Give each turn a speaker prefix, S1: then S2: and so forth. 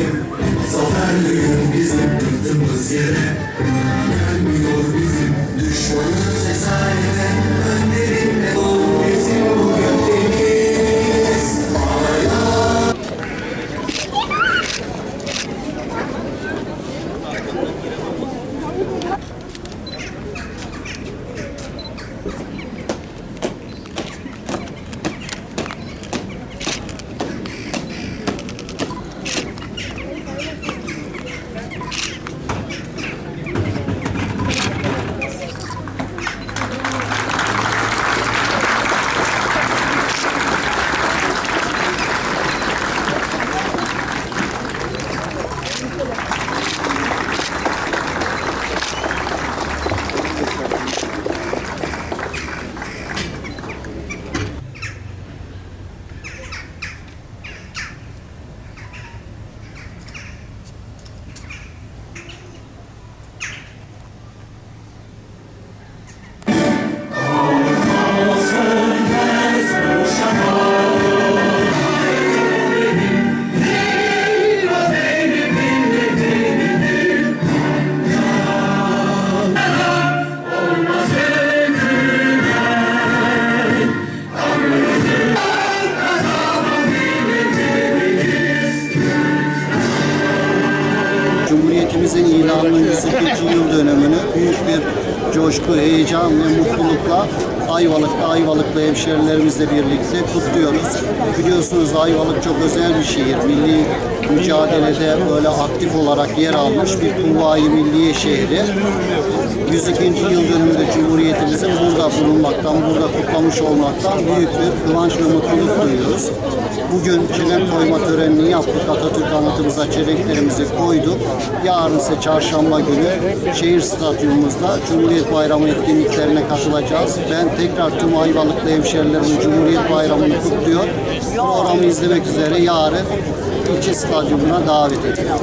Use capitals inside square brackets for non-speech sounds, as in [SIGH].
S1: bizim Zafer düğün bizim Yırtımız yere. Gelmiyor bizim Düşmanımız esarete Önlerinde dolu bizim bu gökdeniz
S2: Cumhuriyetimizin ilanının [LAUGHS] 102. yıl dönümünü büyük bir coşku, heyecan ve mutlulukla Ayvalık'ta Ayvalıklı hemşerilerimizle birlikte kutluyoruz. Biliyorsunuz Ayvalık çok özel bir şehir. Milli mücadelede böyle aktif olarak yer almış bir Kuvayi Milliye şehri. 102. yıl dönümünde Cumhuriyetimizin burada bulunmaktan, burada kutlamış olmaktan büyük bir kıvanç ve mutluluk duyuyoruz. Bugün çelenk koyma törenini yaptık. Atatürk anıtımıza çelenklerimizi koyduk. Yarın ise çarşamba günü şehir stadyumumuzda Cumhuriyet Bayramı etkinliklerine katılacağız. Ben tekrar tüm Ayvalıklı hemşerilerimin Cumhuriyet Bayramı'nı kutluyor. Programı izlemek üzere yarın ilçe stadyumuna davet ediyorum.